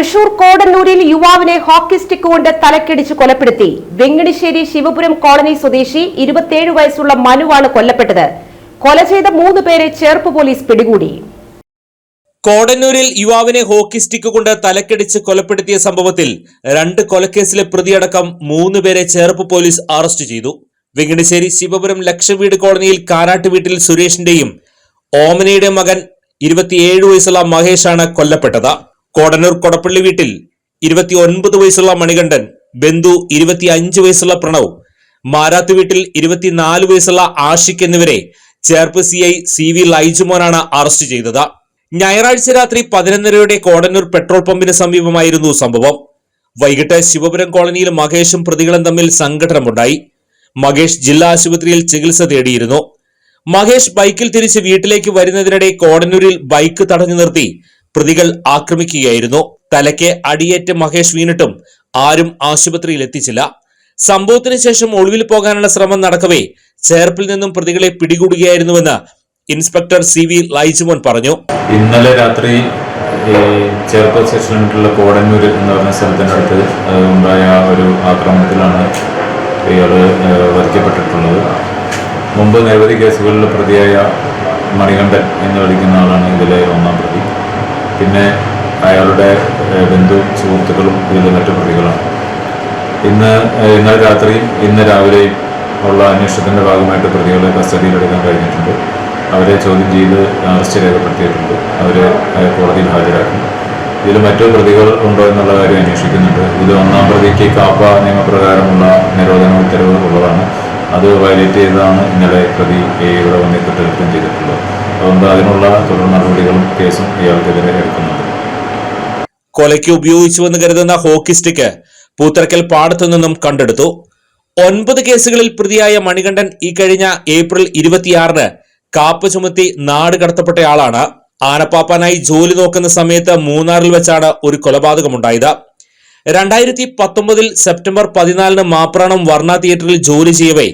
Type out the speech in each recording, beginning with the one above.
തൃശൂർ കോടന്നൂരിൽ യുവാവിനെ hockey stick കൊണ്ട് തലക്കടിച്ച് കൊലപ്പെടുത്തി. വെങ്ങണിശ്ശേരി ശിവപുരം കോളനി സ്വദേശി ഇരുപത്തിയേഴ് വയസ്സുള്ള മനുവാണ് കൊല്ലപ്പെട്ടത്. കൊല ചെയ്ത മൂന്ന് പേരെ ചേർപ്പ് പോലീസ് പിടികൂടി. കോടന്നൂരിൽ യുവാവിനെ ഹോക്കി സ്റ്റിക്ക് കൊണ്ട് തലക്കടിച്ച് കൊലപ്പെടുത്തിയ സംഭവത്തിൽ രണ്ട് കൊലക്കേസിലെ പ്രതിയടക്കം മൂന്ന് പേരെ ചേർപ്പ് പോലീസ് അറസ്റ്റ് ചെയ്തു. വെങ്ങണിശ്ശേരി ശിവപുരം ലക്ഷവീട് കോളനിയിൽ കാനാട്ട് വീട്ടിൽ സുരേഷിന്റെയും ഓമനയുടെ മകൻ ഇരുപത്തിയേഴ് വയസ്സുള്ള മഹേഷാണ് കൊല്ലപ്പെട്ടത്. കോടന്നൂർ കൊടപ്പള്ളി വീട്ടിൽ ഇരുപത്തി ഒൻപത് വയസ്സുള്ള മണികണ്ഠൻ ബന്ധു ഇരുപത്തി അഞ്ച് വയസ്സുള്ള പ്രണവ് മാരാത്ത് വീട്ടിൽ ഇരുപത്തിനാല് വയസ്സുള്ള ആഷിഖ് എന്നിവരെ Cherpu C I C V ലൈജുമോനാണ് arrest ചെയ്തത്. ഞായറാഴ്ച രാത്രി പതിനൊന്നരയുടെ കോടന്നൂർ പെട്രോൾ പമ്പിന് സമീപമായിരുന്നു സംഭവം. വൈകിട്ട് ശിവപുരം കോളനിയിൽ മഹേഷും പ്രതികളും തമ്മിൽ സംഘടനമുണ്ടായി മഹേഷ് ജില്ലാ ആശുപത്രിയിൽ ചികിത്സ തേടിയിരുന്നു. മഹേഷ് ബൈക്കിൽ തിരിച്ച് വീട്ടിലേക്ക് വരുന്നതിനിടെ കോടന്നൂരിൽ ബൈക്ക് തടഞ്ഞു നിർത്തി പ്രതികൾ ആക്രമിക്കുകയായിരുന്നു. തലയ്ക്ക് അടിയേറ്റ് മഹേഷ് വീണിട്ടും ആരും ആശുപത്രിയിൽ എത്തിച്ചില്ല. സംഭവത്തിന് ശേഷം ഒളിവിൽ പോകാനുള്ള ശ്രമം നടക്കവേ ചേർപ്പിൽ നിന്നും പ്രതികളെ പിടികൂടുകയായിരുന്നുവെന്ന് ഇൻസ്പെക്ടർ സി വി ലൈജുമോൻ പറഞ്ഞു. ഇന്നലെ രാത്രി ചേർപ്പ് സെക്ഷനിലുള്ള കോടന്നൂർ എന്ന് പറഞ്ഞ സ്ഥലത്തിന്റെ അടുത്ത് ഉണ്ടായ ഒരു ആക്രമണത്തിലാണ് ഇയാൾ വധിക്കപ്പെട്ടിട്ടുള്ളത്. മുമ്പ് നിരവധി കേസുകളിൽ പ്രതിയായ മണികണ്ഠൻ എന്ന് വിളിക്കുന്ന ആളാണ് ഇതിലെ പിന്നെ അയാളുടെ ബന്ധു സുഹൃത്തുക്കളും ഇതിലെ മറ്റു പ്രതികളാണ് ഇന്ന് ഇന്നലെ രാത്രിയും ഇന്ന് രാവിലെയും ഉള്ള അന്വേഷണത്തിന്റെ ഭാഗമായിട്ട് പ്രതികളെ കസ്റ്റഡിയിലെടുക്കാൻ കഴിഞ്ഞിട്ടുണ്ട്. അവരെ ചോദ്യം ചെയ്ത് അറസ്റ്റ് രേഖപ്പെടുത്തിയിട്ടുണ്ട്. അവരെ കോടതിയിൽ ഹാജരാക്കും. ഇതിൽ മറ്റു പ്രതികൾ ഉണ്ടോ എന്നുള്ള കാര്യം അന്വേഷിക്കുന്നുണ്ട്. ഇത് ഒന്നാം പ്രതിക്ക് കാപ്പ നിയമപ്രകാരമുള്ള നിരോധന ഉത്തരവ് ഉള്ളതാണ്. അത് വയലേറ്റ് ചെയ്തതാണ് ഇന്നലെ പ്രതി ഇവിടെ വന്നിട്ട് കുറ്റകൃത്യം ചെയ്തിട്ടുള്ളത്. അതുകൊണ്ട് അതിനുള്ള തുടർ കേസും ഇയാൾക്കെതിരെ എടുക്കുന്നുണ്ട്. കൊലയ്ക്ക് ഉപയോഗിച്ചുവെന്ന് കരുതുന്ന ഹോക്കി സ്റ്റിക്ക് പൂത്തറക്കൽ പാടത്തു നിന്നും കണ്ടെടുത്തു. ഒൻപത് കേസുകളിൽ പ്രതിയായ മണികണ്ഠൻ ഈ കഴിഞ്ഞ ഏപ്രിൽ ഇരുപത്തിയാറിന് കാപ്പ് ചുമത്തി നാട് കടത്തപ്പെട്ടയാളാണ്. ആനപ്പാപ്പാനായി ജോലി നോക്കുന്ന സമയത്ത് മൂന്നാറിൽ വെച്ചാണ് ഒരു കൊലപാതകമുണ്ടായത്. രണ്ടായിരത്തി പത്തൊമ്പതിൽ സെപ്റ്റംബർ പതിനാലിന് മാപ്രാണം വർണ തിയേറ്ററിൽ ജോലി ചെയ്യവേ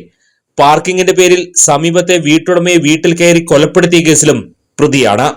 പാർക്കിങ്ങിന്റെ പേരിൽ സമീപത്തെ വീട്ടുടമയെ വീട്ടിൽ കയറി കൊലപ്പെടുത്തിയ കേസിലും പ്രതിയാണ്.